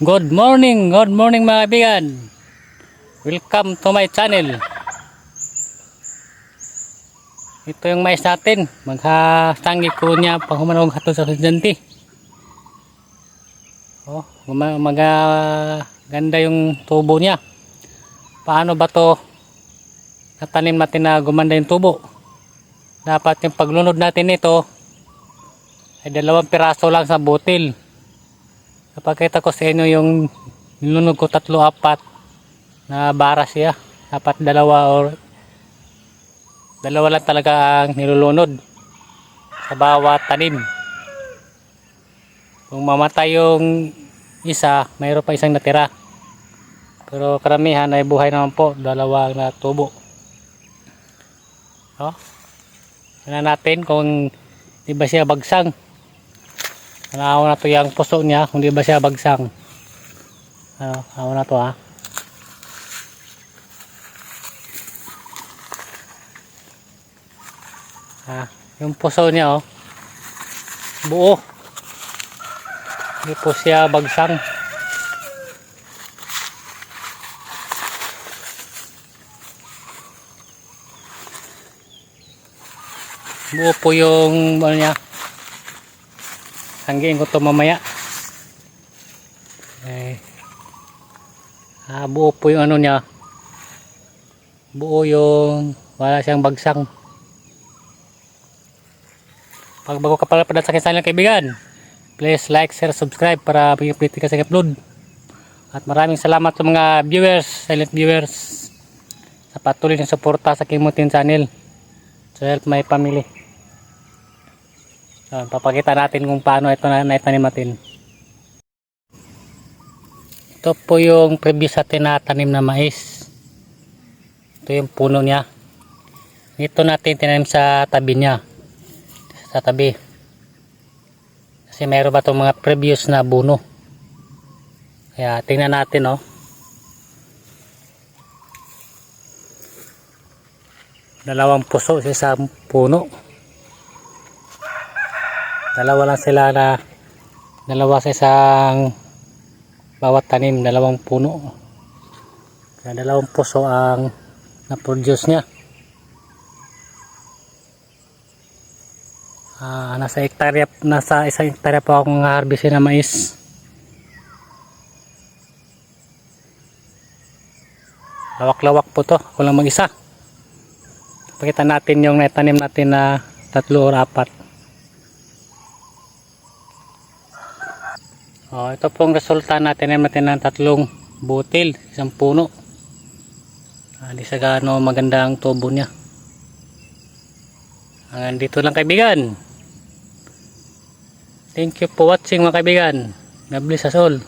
Good morning, good morning mga kaibigan. Welcome to my channel. Ito yung mais natin. Maghastangi ko niya pang humanong hatod sa estudyante. Oh, maga ganda yung tubo niya. Paano ba to natanim natin na gumanda yung tubo? Dapat yung paglunod natin nito ay dalawang piraso lang sa butil. Napakita ko sa inyo yung nilunod ko tatlo apat na bara siya. Dapat dalawa or dalawa lang talaga ang nilulunod sa bawat tanim. Kung mamatay yung isa, mayroon pa isang natira. Pero karamihan ay buhay naman po, dalawa na tubo. Oh. Tingnan natin kung di ba siya bagsang. Ano na to yung puso niya kung di ba siya bagsang. Ano, ako na to ha. Ah, yung puso niya oh. Buo. Hindi po siya bagsang. Buo po yung ano niya. Hanggiin ko to mamaya. Eh, ah, buo po yung ano niya. Buo yung wala siyang bagsang. Pag bago ka pala pala sa akin channel kaibigan, please like, share, subscribe para mag-update ka sa upload. At maraming salamat sa mga viewers, silent viewers sa patuloy ng suporta sa Kimutin channel to help my family. So, papakita natin kung paano ito na naitanim natin. Ito po yung previous na tanim na mais. Ito yung puno niya. Ito natin tinanim sa tabi niya. Sa tabi. Kasi mayroon ba itong mga previous na buno. Kaya tingnan natin oh. Dalawang puso sa isang puno. Dalawa lang sila na dalawa sa isang bawat tanim, dalawang puno. Kaya dalawang puso ang na-produce niya. Ah, nasa hektarya, nasa isang hektarya po akong harvestin na mais. Lawak-lawak po to. Ako lang mag-isa. Pakita natin yung naitanim natin na tatlo or apat. Oh, ito pong resulta natin natin ng tatlong butil, isang puno. Ah, di sa gaano maganda ang tubo niya. Hanggang dito lang kaibigan. Thank you for watching mga kaibigan. God bless us all.